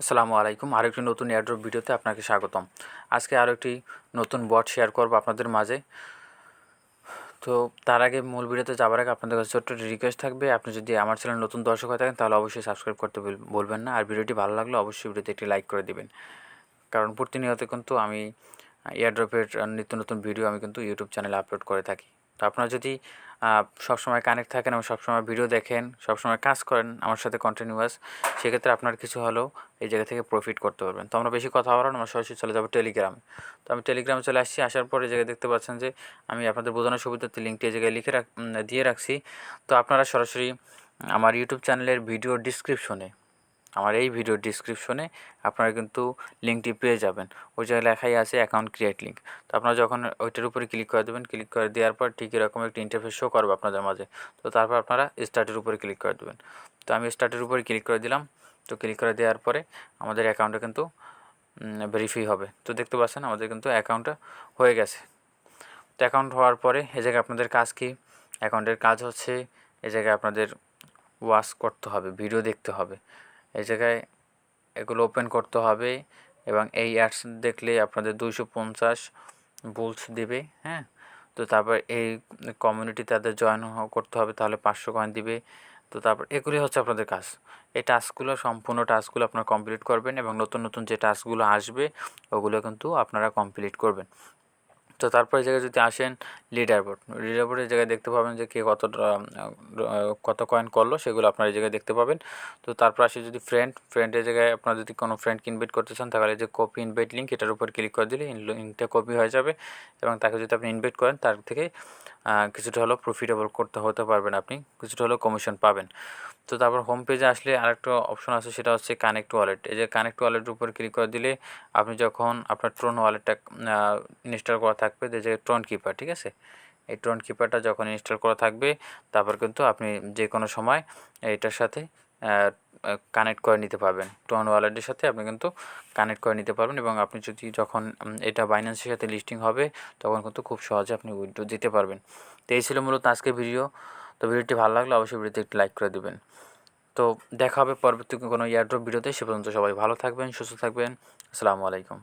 আসসালামু আলাইকুম। আরেকটি নতুন এয়ারড্রপ ভিডিওতে আপনাকে স্বাগতম। আজকে আরও একটি নতুন বট শেয়ার করব আপনাদের মাঝে। তো তার আগে মূল ভিডিওতে যাওয়ার আগে আপনাদের কাছে ছোট্ট রিকোয়েস্ট থাকবে। আপনি যদি আমার চ্যানেল নতুন দর্শক হয়ে থাকেন, তাহলে অবশ্যই সাবস্ক্রাইব করতে বলবেন না। আর ভিডিওটি ভালো লাগলে অবশ্যই ভিডিওতে একটি লাইক করে দেবেন। কারণ প্রতিনিয়ত কিন্তু আমি এয়ারড্রপের নিত্য নতুন ভিডিও আমি কিন্তু ইউটিউব চ্যানেলে আপলোড করে থাকি। তো আপনারা যদি সবসময় কানেক্ট থাকেন এবং সবসময় ভিডিও দেখেন, সবসময় কাজ করেন আমার সাথে কন্টিনিউয়াস সেক্ষেত্রে আপনার কিছু হলেও এই জায়গা থেকে প্রফিট করতে পারবেন। তো আমরা বেশি কথা বলার আমরা সরাসরি চলে যাব টেলিগ্রামে তো আমি টেলিগ্রামে চলে আসছি, আসার পরে জায়গায় দেখতে পাচ্ছেন যে, আমি আপনাদের বোঝানোর সুবিধার্থে লিঙ্কটি এই জায়গায় লিখে রাখ দিয়ে রাখছি। তো আপনারা সরাসরি আমার ইউটিউব চ্যানেলের ভিডিও ডিসক্রিপশনে আমার এই ভিডিও ডিসক্রিপশনে আপনারা কিন্তু লিঙ্কটি পেয়ে যাবেন। ওই জায়গায় লেখাই আছে অ্যাকাউন্ট ক্রিয়েট লিঙ্ক তো আপনারা যখন ওইটার উপরে ক্লিক করে দেবেন ক্লিক করে দেওয়ার পর ঠিক এরকম একটা ইন্টারফেস শো করবে আপনাদের মাঝে। তো তারপর আপনারা স্টার্টের উপরে ক্লিক করে দেবেন। তো আমি স্টার্টের উপরে ক্লিক করে দিলাম। তো ক্লিক করে দেওয়ার পরে আমাদের অ্যাকাউন্টে কিন্তু ভেরিফাই হবে। তো দেখতে পাচ্ছেন আমাদের কিন্তু অ্যাকাউন্টটা হয়ে গেছে। তো অ্যাকাউন্ট হওয়ার পরে এ জায়গায় আপনাদের কাজ কি? অ্যাকাউন্টের কাজ হচ্ছে এ জায়গায় আপনাদের ওয়াশ করতে হবে ভিডিও দেখতে হবে। এই জায়গায় এগুলো ওপেন করতে হবে এবং এই অ্যাডস দেখলে আপনাদের দুইশো পঞ্চাশ বুলস দেবে হ্যাঁ? তো তারপর এই কমিউনিটি তাদের জয়েন করতে হবে, তাহলে পাঁচশো কয়েন দিবে। তো তারপর এগুলি হচ্ছে আপনাদের কাজ। এই টাস্কগুলো সম্পূর্ণ টাস্কগুলো আপনারা কমপ্লিট করবেন এবং নতুন নতুন যে টাস্কগুলো আসবে, ওগুলো কিন্তু আপনারা কমপ্লিট করবেন। তো তারপরে এই জায়গায় যদি আসেন লিডার বোর্ড লিডার বোর্ডের জায়গায় দেখতে পাবেন যে কে কত কত কয়েন করল, সেগুলো আপনার এই জায়গায় দেখতে পাবেন। তো তারপর আসে যদি ফ্রেন্ড ফ্রেন্ডের জায়গায় আপনার যদি কোনো ফ্রেন্ডকে ইনভাইট করতে চান, তাহলে যে কপি ইনভাইট লিঙ্ক এটার উপর ক্লিক করে দিলে লিঙ্কটা কপি হয়ে যাবে এবং তাকে যদি আপনি ইনভাইট করেন, তার থেকে কিছুটা হলেও প্রফিটেবল করতে হতে পারবেন আপনি, কিছুটা হলেও কমিশন পাবেন। তো তারপর হোম পেজে আসলে আরেকটা অপশন আছে, সেটা হচ্ছে কানেক্ট ওয়ালেট এই যে কানেক্ট ওয়ালেটের উপর ক্লিক করে দিলে আপনি যখন আপনার ট্রোন ওয়ালেটটা ইনস্টল করা থাকবে যে ট্রোন কিপার ঠিক আছে? এই ট্রোন কিপারটা যখন ইনস্টল করা থাকবে, তারপর কিন্তু আপনি যে কোনো সময় এটার সাথে কানেক্ট করে নিতে পারবেন। টোন ওয়ালেটের সাথে আপনি কিন্তু কানেক্ট করে নিতে পারবেন এবং আপনি যদি যখন এটা বাইন্যান্সের সাথে লিস্টিং হবে, তখন কিন্তু খুব সহজে আপনি উইড্রো দিতে পারবেন। তো এই ছিল মূলত আজকে ভিডিও তো ভিডিওটি ভালো লাগলে অবশ্যই ভিডিওতে একটি লাইক করে দেবেন। তো দেখা হবে পরবর্তী কোনো ইয়ারড্রপ ভিডিওতে সে পর্যন্ত সবাই ভালো থাকবেন, সুস্থ থাকবেন। আসসালামু আলাইকুম।